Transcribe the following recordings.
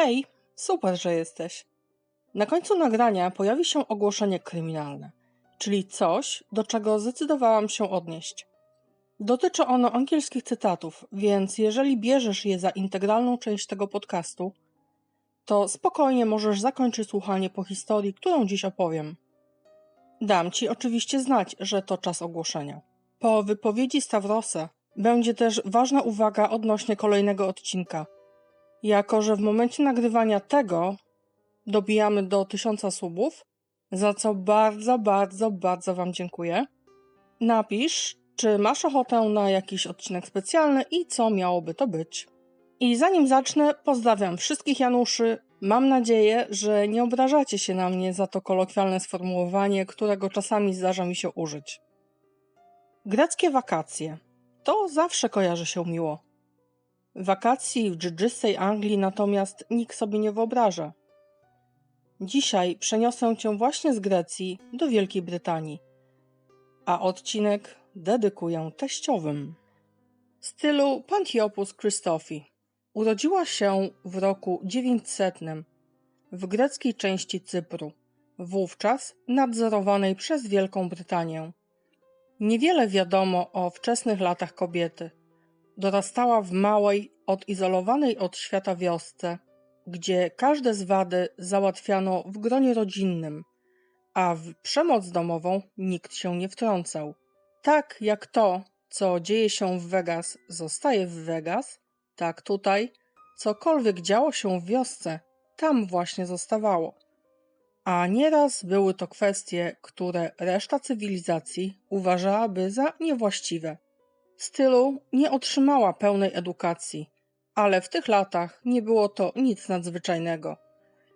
Hej, super, że jesteś. Na końcu nagrania pojawi się ogłoszenie kryminalne, czyli coś, do czego zdecydowałam się odnieść. Dotyczy ono angielskich cytatów, więc jeżeli bierzesz je za integralną część tego podcastu, to spokojnie możesz zakończyć słuchanie po historii, którą dziś opowiem. Dam ci oczywiście znać, że to czas ogłoszenia. Po wypowiedzi Stavrosa będzie też ważna uwaga odnośnie kolejnego odcinka. Jako, że w momencie nagrywania tego dobijamy do tysiąca subów, za co bardzo, bardzo, bardzo Wam dziękuję. Napisz, czy masz ochotę na jakiś odcinek specjalny i co miałoby to być. I zanim zacznę, pozdrawiam wszystkich Januszy. Mam nadzieję, że nie obrażacie się na mnie za to kolokwialne sformułowanie, którego czasami zdarza mi się użyć. Greckie wakacje. To zawsze kojarzy się miło. Wakacji w dżdżystej Anglii natomiast nikt sobie nie wyobraża. Dzisiaj przeniosę cię właśnie z Grecji do Wielkiej Brytanii, a odcinek dedykuję teściowym. Stylu Pantiopus Christofi. Urodziła się w roku 900 w greckiej części Cypru, wówczas nadzorowanej przez Wielką Brytanię. Niewiele wiadomo o wczesnych latach kobiety. Dorastała w małej, odizolowanej od świata wiosce, gdzie każde zwady załatwiano w gronie rodzinnym, a w przemoc domową nikt się nie wtrącał. Tak jak to, co dzieje się w Vegas, zostaje w Vegas, tak tutaj, cokolwiek działo się w wiosce, tam właśnie zostawało. A nieraz były to kwestie, które reszta cywilizacji uważałaby za niewłaściwe. Stylu nie otrzymała pełnej edukacji, ale w tych latach nie było to nic nadzwyczajnego.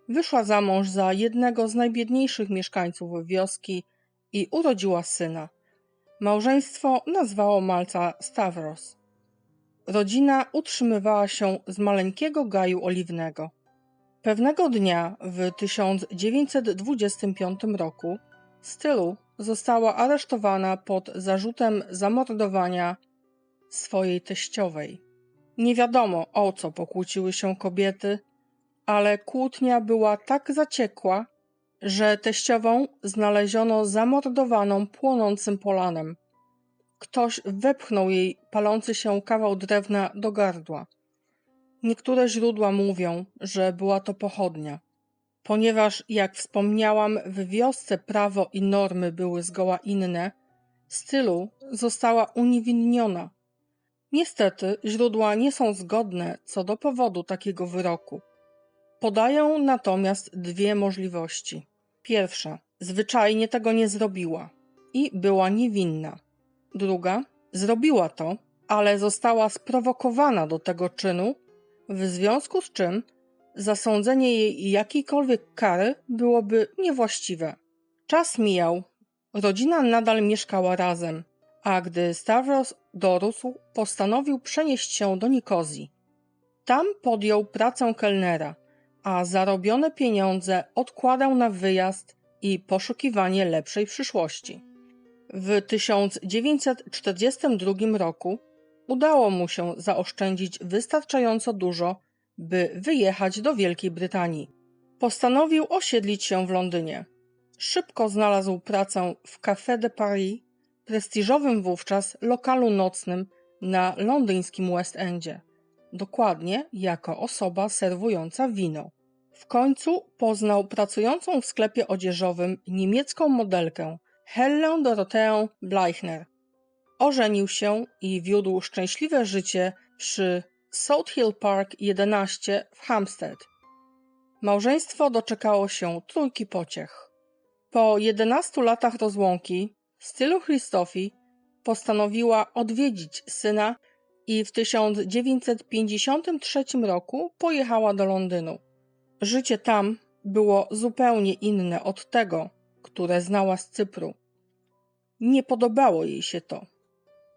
Wyszła za mąż za jednego z najbiedniejszych mieszkańców wioski i urodziła syna. Małżeństwo nazwało Malca Stavros. Rodzina utrzymywała się z maleńkiego gaju oliwnego. Pewnego dnia w 1925 roku Stylu została aresztowana pod zarzutem zamordowania swojej teściowej. Nie wiadomo o co pokłóciły się kobiety, ale kłótnia była tak zaciekła, że teściową znaleziono zamordowaną płonącym polanem. Ktoś wepchnął jej palący się kawał drewna do gardła. Niektóre źródła mówią, że była to pochodnia. Ponieważ, jak wspomniałam, w wiosce prawo i normy były zgoła inne, stylu została uniewinniona. Niestety, źródła nie są zgodne co do powodu takiego wyroku. Podają natomiast dwie możliwości. Pierwsza, zwyczajnie tego nie zrobiła i była niewinna. Druga, zrobiła to, ale została sprowokowana do tego czynu, w związku z czym zasądzenie jej jakiejkolwiek kary byłoby niewłaściwe. Czas mijał, rodzina nadal mieszkała razem, a gdy Stavros dorósł, postanowił przenieść się do Nikozji. Tam podjął pracę kelnera, a zarobione pieniądze odkładał na wyjazd i poszukiwanie lepszej przyszłości. W 1942 roku udało mu się zaoszczędzić wystarczająco dużo, by wyjechać do Wielkiej Brytanii. Postanowił osiedlić się w Londynie. Szybko znalazł pracę w Café de Paris, prestiżowym wówczas lokalu nocnym na londyńskim West Endzie. Dokładnie jako osoba serwująca wino. W końcu poznał pracującą w sklepie odzieżowym niemiecką modelkę Hellę Doroteę Bleichner. Ożenił się i wiódł szczęśliwe życie przy South Hill Park 11 w Hampstead. Małżeństwo doczekało się trójki pociech. Po 11 latach rozłąki stylu Christofi postanowiła odwiedzić syna i w 1953 roku pojechała do Londynu. Życie tam było zupełnie inne od tego, które znała z Cypru. Nie podobało jej się to.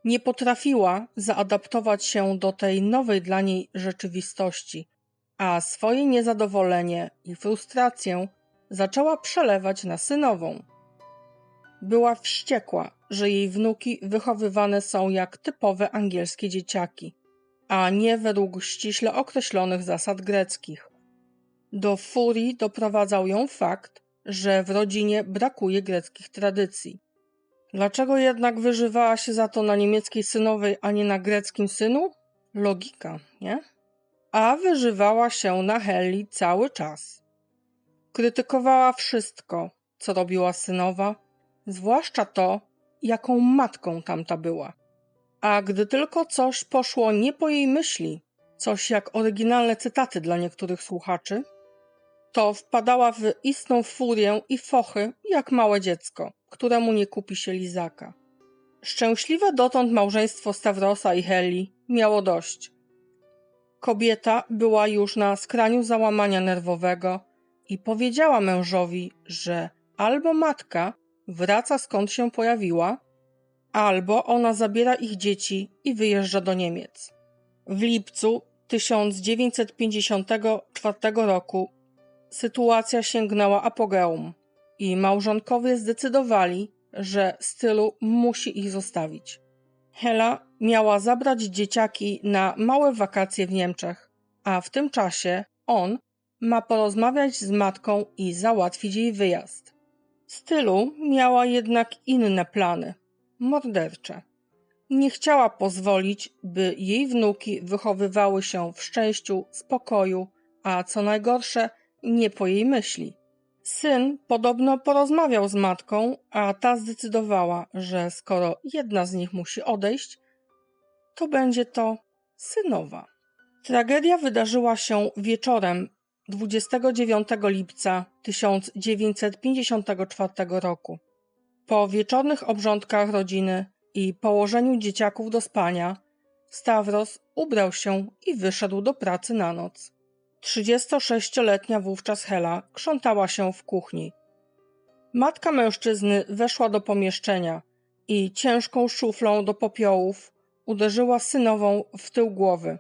Nie potrafiła zaadaptować się do tej nowej dla niej rzeczywistości, a swoje niezadowolenie i frustrację zaczęła przelewać na synową. Była wściekła, że jej wnuki wychowywane są jak typowe angielskie dzieciaki, a nie według ściśle określonych zasad greckich. Do furii doprowadzał ją fakt, że w rodzinie brakuje greckich tradycji. Dlaczego jednak wyżywała się za to na niemieckiej synowej, a nie na greckim synu? Logika, nie? A wyżywała się na Heli cały czas. Krytykowała wszystko, co robiła synowa, zwłaszcza to, jaką matką tamta była. A gdy tylko coś poszło nie po jej myśli, coś jak oryginalne cytaty dla niektórych słuchaczy, to wpadała w istną furię i fochy, jak małe dziecko, któremu nie kupi się lizaka. Szczęśliwe dotąd małżeństwo Stavrosa i Heli miało dość. Kobieta była już na skraniu załamania nerwowego i powiedziała mężowi, że albo matka wraca skąd się pojawiła, albo ona zabiera ich dzieci i wyjeżdża do Niemiec. W lipcu 1954 roku sytuacja sięgnęła apogeum i małżonkowie zdecydowali, że stylu musi ich zostawić. Hela miała zabrać dzieciaki na małe wakacje w Niemczech, a w tym czasie on ma porozmawiać z matką i załatwić jej wyjazd. Stylu miała jednak inne plany mordercze. Nie chciała pozwolić, by jej wnuki wychowywały się w szczęściu, spokoju, a co najgorsze, nie po jej myśli. Syn podobno porozmawiał z matką, a ta zdecydowała, że skoro jedna z nich musi odejść, to będzie to synowa. Tragedia wydarzyła się wieczorem 29 lipca 1954 roku. Po wieczornych obrządkach rodziny i położeniu dzieciaków do spania, Stavros ubrał się i wyszedł do pracy na noc. 36-letnia wówczas Hela krzątała się w kuchni. Matka mężczyzny weszła do pomieszczenia i ciężką szuflą do popiołów uderzyła synową w tył głowy.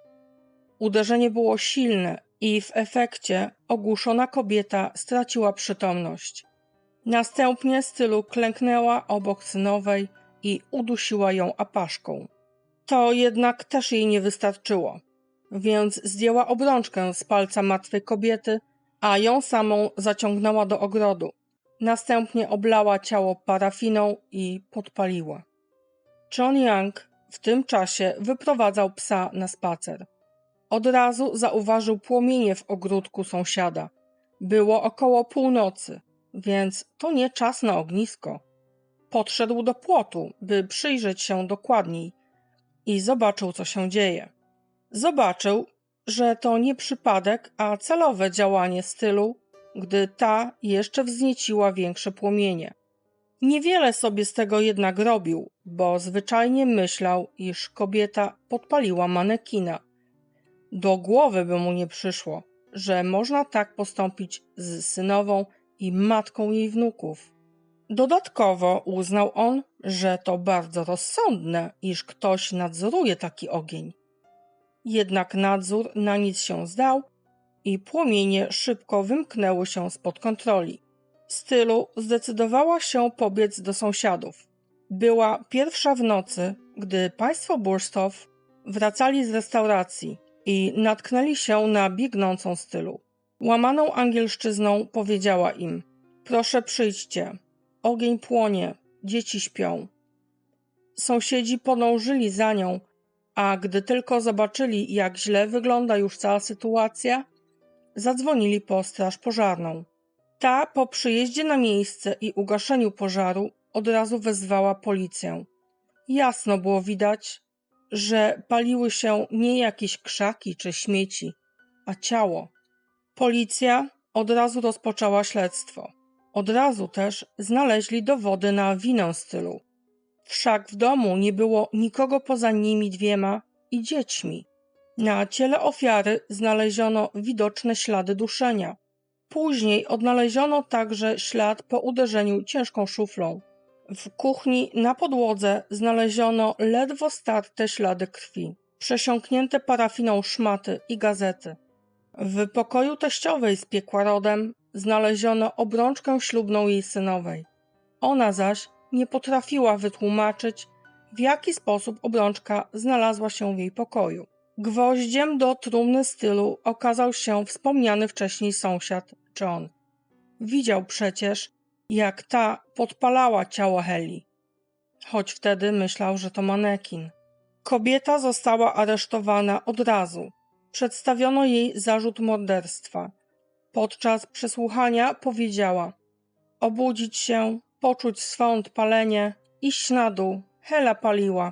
Uderzenie było silne i w efekcie ogłuszona kobieta straciła przytomność. Następnie stylu klęknęła obok synowej i udusiła ją apaszką. To jednak też jej nie wystarczyło, więc zdjęła obrączkę z palca martwej kobiety, a ją samą zaciągnęła do ogrodu. Następnie oblała ciało parafiną i podpaliła. John Young w tym czasie wyprowadzał psa na spacer. Od razu zauważył płomienie w ogródku sąsiada. Było około północy, więc to nie czas na ognisko. Podszedł do płotu, by przyjrzeć się dokładniej i zobaczył, co się dzieje. Zobaczył, że to nie przypadek, a celowe działanie stylu, gdy ta jeszcze wznieciła większe płomienie. Niewiele sobie z tego jednak robił, bo zwyczajnie myślał, iż kobieta podpaliła manekina. Do głowy by mu nie przyszło, że można tak postąpić z synową i matką jej wnuków. Dodatkowo uznał on, że to bardzo rozsądne, iż ktoś nadzoruje taki ogień. Jednak nadzór na nic się zdał i płomienie szybko wymknęły się spod kontroli. Stylu zdecydowała się pobiec do sąsiadów. Była pierwsza w nocy, gdy państwo Burstow wracali z restauracji i natknęli się na biegnącą stylu. Łamaną angielszczyzną powiedziała im: Proszę przyjdźcie, ogień płonie, dzieci śpią. Sąsiedzi podążyli za nią, a gdy tylko zobaczyli, jak źle wygląda już cała sytuacja, zadzwonili po straż pożarną. Ta po przyjeździe na miejsce i ugaszeniu pożaru od razu wezwała policję. Jasno było widać, że paliły się nie jakieś krzaki czy śmieci, a ciało. Policja od razu rozpoczęła śledztwo. Od razu też znaleźli dowody na winę stylu. Wszak w domu nie było nikogo poza nimi dwiema i dziećmi. Na ciele ofiary znaleziono widoczne ślady duszenia. Później odnaleziono także ślad po uderzeniu ciężką szuflą. W kuchni na podłodze znaleziono ledwo starte ślady krwi, przesiąknięte parafiną szmaty i gazety. W pokoju teściowej z piekła rodem znaleziono obrączkę ślubną jej synowej. Ona zaś nie potrafiła wytłumaczyć, w jaki sposób obrączka znalazła się w jej pokoju. Gwoździem do trumny stylu okazał się wspomniany wcześniej sąsiad John. Widział przecież, jak ta podpalała ciało Heli, choć wtedy myślał, że to manekin. Kobieta została aresztowana od razu. Przedstawiono jej zarzut morderstwa. Podczas przesłuchania powiedziała: Obudzić się, poczuć swąd palenie, iść na dół. Hela paliła.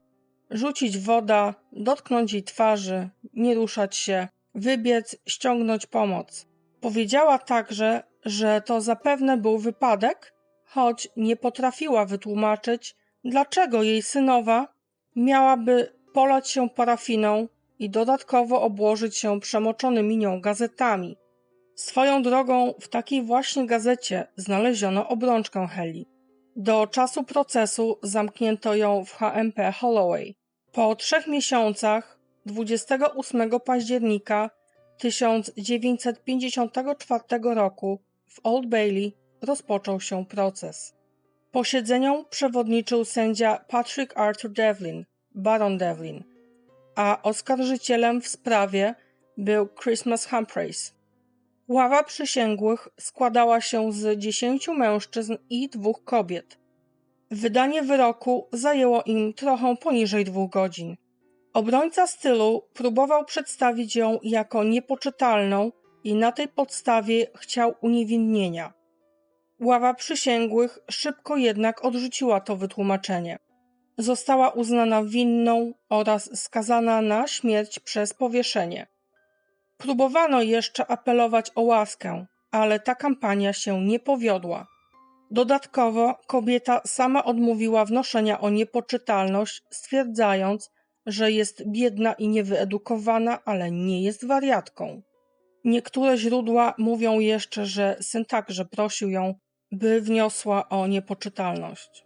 Rzucić woda, dotknąć jej twarzy, nie ruszać się, wybiec, ściągnąć pomoc. Powiedziała także, że to zapewne był wypadek, choć nie potrafiła wytłumaczyć, dlaczego jej synowa miałaby polać się parafiną i dodatkowo obłożyć się przemoczonymi nią gazetami. Swoją drogą w takiej właśnie gazecie znaleziono obrączkę Heli. Do czasu procesu zamknięto ją w HMP Holloway. Po trzech miesiącach, 28 października 1954 roku w Old Bailey rozpoczął się proces. Posiedzeniom przewodniczył sędzia Patrick Arthur Devlin, Baron Devlin, a oskarżycielem w sprawie był Christmas Humphreys. Ława przysięgłych składała się z dziesięciu mężczyzn i dwóch kobiet. Wydanie wyroku zajęło im trochę poniżej dwóch godzin. Obrońca stylu próbował przedstawić ją jako niepoczytalną i na tej podstawie chciał uniewinnienia. Ława przysięgłych szybko jednak odrzuciła to wytłumaczenie. Została uznana winną oraz skazana na śmierć przez powieszenie. Próbowano jeszcze apelować o łaskę, ale ta kampania się nie powiodła. Dodatkowo kobieta sama odmówiła wnoszenia o niepoczytalność, stwierdzając, że jest biedna i niewyedukowana, ale nie jest wariatką. Niektóre źródła mówią jeszcze, że syn także prosił ją, by wniosła o niepoczytalność.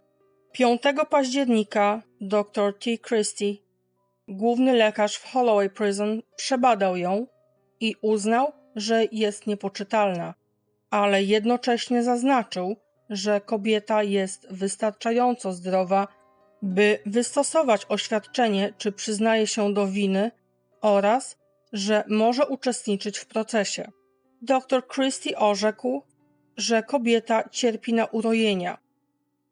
5 października dr T. Christie, główny lekarz w Holloway Prison, przebadał ją i uznał, że jest niepoczytalna, ale jednocześnie zaznaczył, że kobieta jest wystarczająco zdrowa, by wystosować oświadczenie, czy przyznaje się do winy oraz, że może uczestniczyć w procesie. Dr Christie orzekł, że kobieta cierpi na urojenia.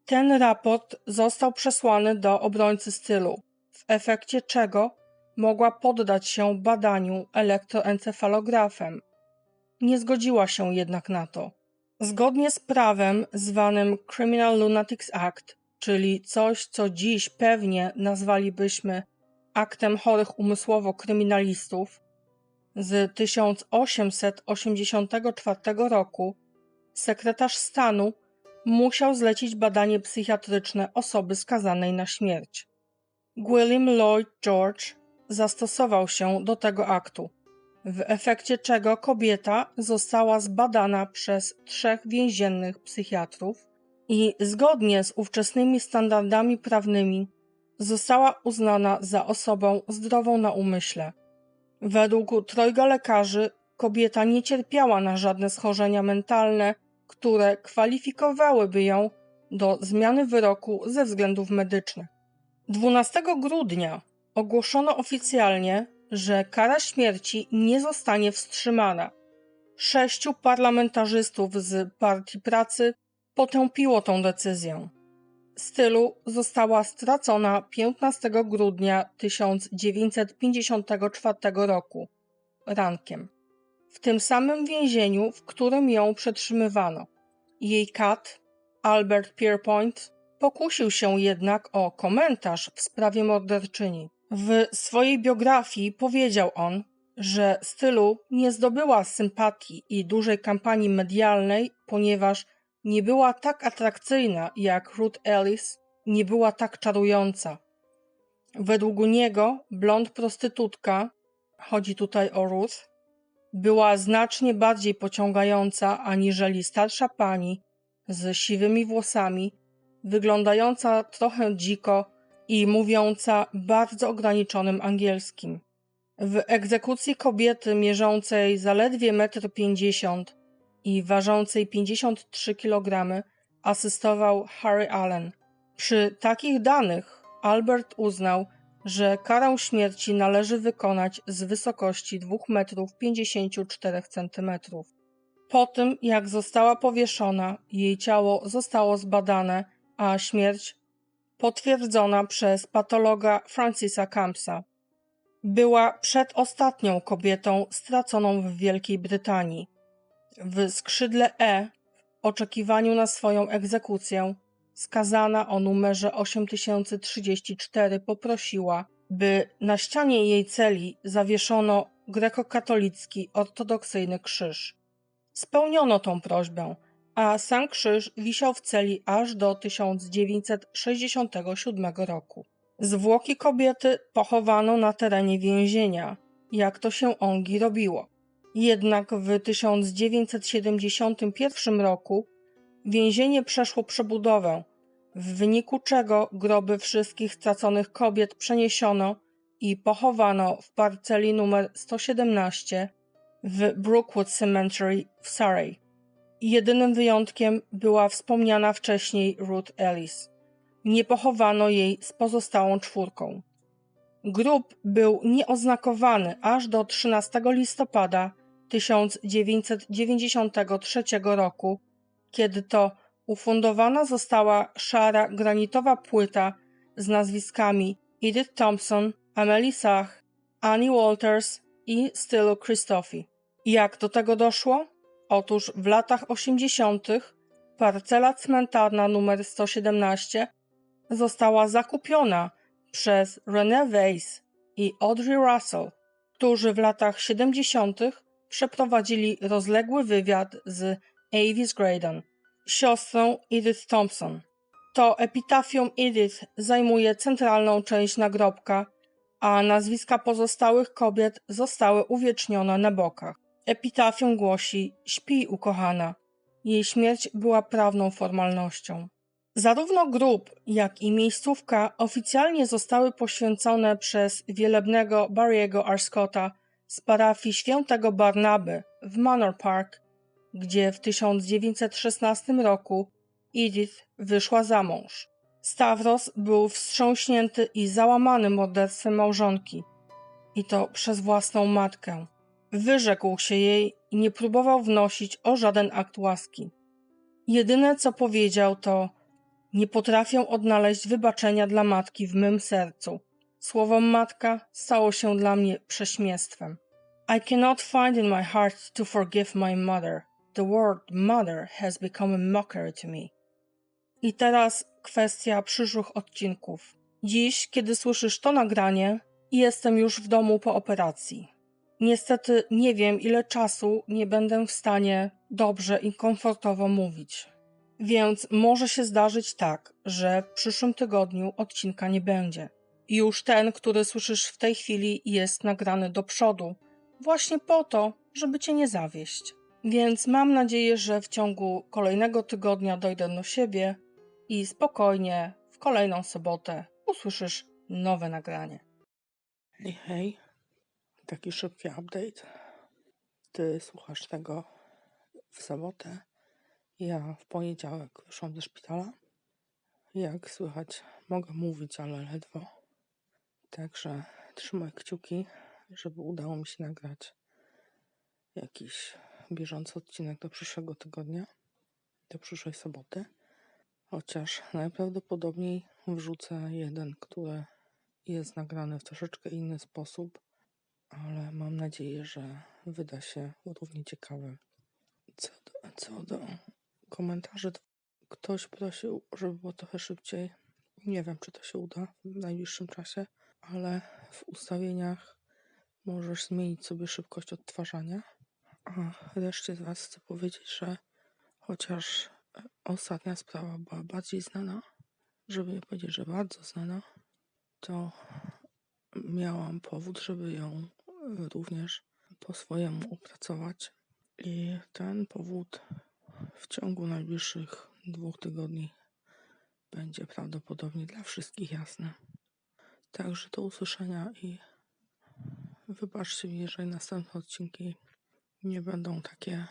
Ten raport został przesłany do obrońcy stylu, w efekcie czego mogła poddać się badaniu elektroencefalografem. Nie zgodziła się jednak na to. Zgodnie z prawem zwanym Criminal Lunatics Act, czyli coś, co dziś pewnie nazwalibyśmy aktem chorych umysłowo kryminalistów, z 1884 roku, sekretarz stanu musiał zlecić badanie psychiatryczne osoby skazanej na śmierć. William Lloyd George zastosował się do tego aktu, w efekcie czego kobieta została zbadana przez trzech więziennych psychiatrów i zgodnie z ówczesnymi standardami prawnymi została uznana za osobę zdrową na umyśle. Według trojga lekarzy kobieta nie cierpiała na żadne schorzenia mentalne, które kwalifikowałyby ją do zmiany wyroku ze względów medycznych. 12 grudnia ogłoszono oficjalnie, że kara śmierci nie zostanie wstrzymana. Sześciu parlamentarzystów z Partii Pracy potępiło tę decyzję. Stylu została stracona 15 grudnia 1954 roku, rankiem. W tym samym więzieniu, w którym ją przetrzymywano. Jej kat, Albert Pierpoint, pokusił się jednak o komentarz w sprawie morderczyni. W swojej biografii powiedział on, że stylu nie zdobyła sympatii i dużej kampanii medialnej, ponieważ nie była tak atrakcyjna jak Ruth Ellis, nie była tak czarująca. Według niego blond prostytutka, chodzi tutaj o Ruth, była znacznie bardziej pociągająca aniżeli starsza pani z siwymi włosami, wyglądająca trochę dziko i mówiąca bardzo ograniczonym angielskim. W egzekucji kobiety mierzącej zaledwie 1,50 m i ważącej 53 kg asystował Harry Allen. Przy takich danych Albert uznał, że karę śmierci należy wykonać z wysokości 2 metrów 54 centymetrów. Po tym, jak została powieszona, jej ciało zostało zbadane, a śmierć potwierdzona przez patologa Francisa Campsa. Była przedostatnią kobietą straconą w Wielkiej Brytanii. W skrzydle E, w oczekiwaniu na swoją egzekucję, skazana o numerze 8034 poprosiła, by na ścianie jej celi zawieszono grekokatolicki ortodoksyjny krzyż. Spełniono tą prośbę, a sam krzyż wisiał w celi aż do 1967 roku. Zwłoki kobiety pochowano na terenie więzienia, jak to się ongi robiło. Jednak w 1971 roku więzienie przeszło przebudowę, w wyniku czego groby wszystkich straconych kobiet przeniesiono i pochowano w parceli numer 117 w Brookwood Cemetery w Surrey. Jedynym wyjątkiem była wspomniana wcześniej Ruth Ellis. Nie pochowano jej z pozostałą czwórką. Grób był nieoznakowany aż do 13 listopada 1993 roku, kiedy to ufundowana została szara granitowa płyta z nazwiskami Edith Thompson, Amelie Sach, Annie Walters i Stylu Christofi. Jak do tego doszło? Otóż w latach 80. parcela cmentarna numer 117 została zakupiona przez René Weiss i Audrey Russell, którzy w latach 70. przeprowadzili rozległy wywiad z Avis Graydon, siostrą Edith Thompson. To epitafium Edith zajmuje centralną część nagrobka, a nazwiska pozostałych kobiet zostały uwiecznione na bokach. Epitafium głosi: Śpi, ukochana. Jej śmierć była prawną formalnością. Zarówno grób, jak i miejscówka oficjalnie zostały poświęcone przez wielebnego Barry'ego Arscotta z parafii świętego Barnaby w Manor Park, gdzie w 1916 roku Edith wyszła za mąż. Stavros był wstrząśnięty i załamany morderstwem małżonki, i to przez własną matkę. Wyrzekł się jej i nie próbował wnosić o żaden akt łaski. Jedyne co powiedział to: Nie potrafię odnaleźć wybaczenia dla matki w mym sercu. Słowo matka stało się dla mnie prześmiestwem. I cannot find in my heart to forgive my mother. The word mother has become a mockery to me. I teraz kwestia przyszłych odcinków. Dziś, kiedy słyszysz to nagranie, jestem już w domu po operacji. Niestety nie wiem, ile czasu nie będę w stanie dobrze i komfortowo mówić. Więc może się zdarzyć tak, że w przyszłym tygodniu odcinka nie będzie. Już ten, który słyszysz w tej chwili, jest nagrany do przodu, właśnie po to, żeby cię nie zawieść. Więc mam nadzieję, że w ciągu kolejnego tygodnia dojdę do siebie i spokojnie w kolejną sobotę usłyszysz nowe nagranie. Hej, hej taki szybki update. Ty słuchasz tego w sobotę. Ja w poniedziałek wyszłam ze szpitala. Jak słychać, mogę mówić, ale ledwo. Także trzymaj kciuki, żeby udało mi się nagrać jakiś bieżący odcinek do przyszłego tygodnia, do przyszłej soboty. Chociaż najprawdopodobniej wrzucę jeden, który jest nagrany w troszeczkę inny sposób ale mam nadzieję, że wyda się równie ciekawy. Co do, co do komentarzy, ktoś prosił, żeby było trochę szybciej. Nie wiem, czy to się uda w najbliższym czasie, ale w ustawieniach możesz zmienić sobie szybkość odtwarzania. A reszcie z Was chcę powiedzieć, że chociaż ostatnia sprawa była bardziej znana, żeby nie powiedzieć, że bardzo znana, to miałam powód, żeby ją również po swojemu opracować. I ten powód w ciągu najbliższych dwóch tygodni będzie prawdopodobnie dla wszystkich jasny. Także do usłyszenia i wybaczcie mi, jeżeli następne odcinki nie będą takie,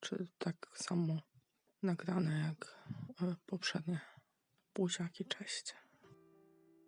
czy tak samo nagrane jak poprzednie. Buziaki, cześć.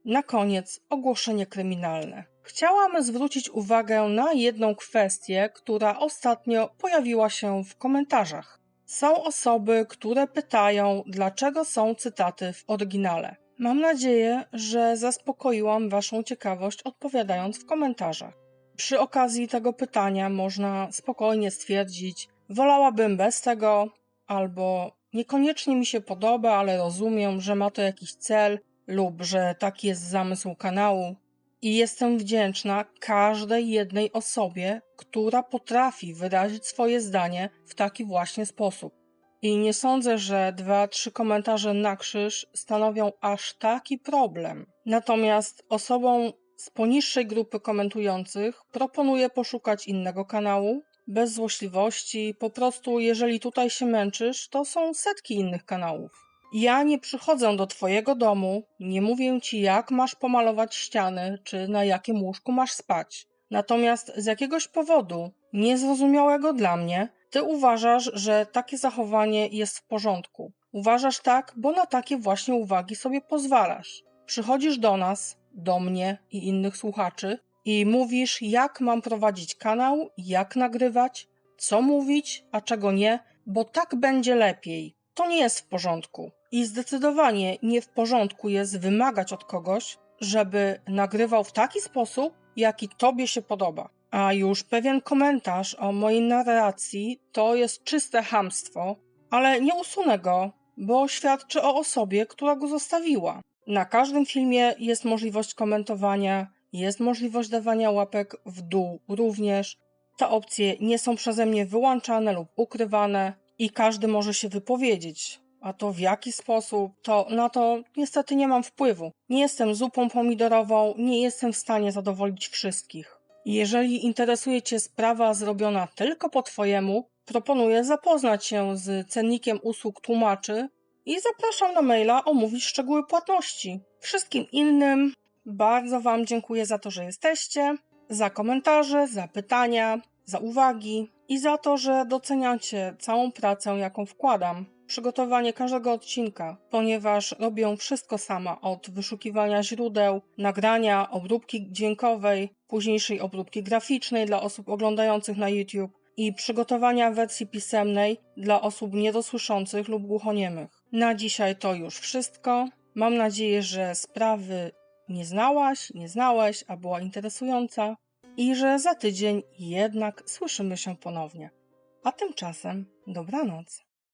Na koniec ogłoszenie kryminalne. Chciałam zwrócić uwagę na jedną kwestię, która ostatnio pojawiła się w komentarzach. Są osoby, które pytają, dlaczego są cytaty w oryginale. Mam nadzieję, że zaspokoiłam Waszą ciekawość odpowiadając w komentarzach. Przy okazji tego pytania można spokojnie stwierdzić, wolałabym bez tego, albo niekoniecznie mi się podoba, ale rozumiem, że ma to jakiś cel, lub że taki jest zamysł kanału. I jestem wdzięczna każdej jednej osobie, która potrafi wyrazić swoje zdanie w taki właśnie sposób. I nie sądzę, że dwa, trzy komentarze na krzyż stanowią aż taki problem. Natomiast osobom z poniższej grupy komentujących proponuję poszukać innego kanału, bez złośliwości. Po prostu, jeżeli tutaj się męczysz, to są setki innych kanałów. Ja nie przychodzę do Twojego domu, nie mówię Ci, jak masz pomalować ściany, czy na jakim łóżku masz spać. Natomiast z jakiegoś powodu, niezrozumiałego dla mnie, Ty uważasz, że takie zachowanie jest w porządku. Uważasz tak, bo na takie właśnie uwagi sobie pozwalasz. Przychodzisz do nas, do mnie i innych słuchaczy i mówisz, jak mam prowadzić kanał, jak nagrywać, co mówić, a czego nie, bo tak będzie lepiej. To nie jest w porządku. I zdecydowanie nie w porządku jest wymagać od kogoś, żeby nagrywał w taki sposób, jaki tobie się podoba. A już pewien komentarz o mojej narracji to jest czyste hamstwo, ale nie usunę go, bo świadczy o osobie, która go zostawiła. Na każdym filmie jest możliwość komentowania, jest możliwość dawania łapek w dół również. Te opcje nie są przeze mnie wyłączane lub ukrywane i każdy może się wypowiedzieć. A to w jaki sposób, to na to niestety nie mam wpływu. Nie jestem zupą pomidorową, nie jestem w stanie zadowolić wszystkich. Jeżeli interesuje Cię sprawa zrobiona tylko po Twojemu, proponuję zapoznać się z cennikiem usług tłumaczy i zapraszam na maila omówić szczegóły płatności. Wszystkim innym bardzo Wam dziękuję za to, że jesteście, za komentarze, za pytania, za uwagi i za to, że doceniacie całą pracę, jaką wkładam. Przygotowanie każdego odcinka, ponieważ robię wszystko sama od wyszukiwania źródeł, nagrania, obróbki dźwiękowej, późniejszej obróbki graficznej dla osób oglądających na YouTube i przygotowania wersji pisemnej dla osób niedosłyszących lub głuchoniemych. Na dzisiaj to już wszystko. Mam nadzieję, że sprawy nie znałaś, nie znałeś, a była interesująca i że za tydzień jednak słyszymy się ponownie. A tymczasem dobranoc.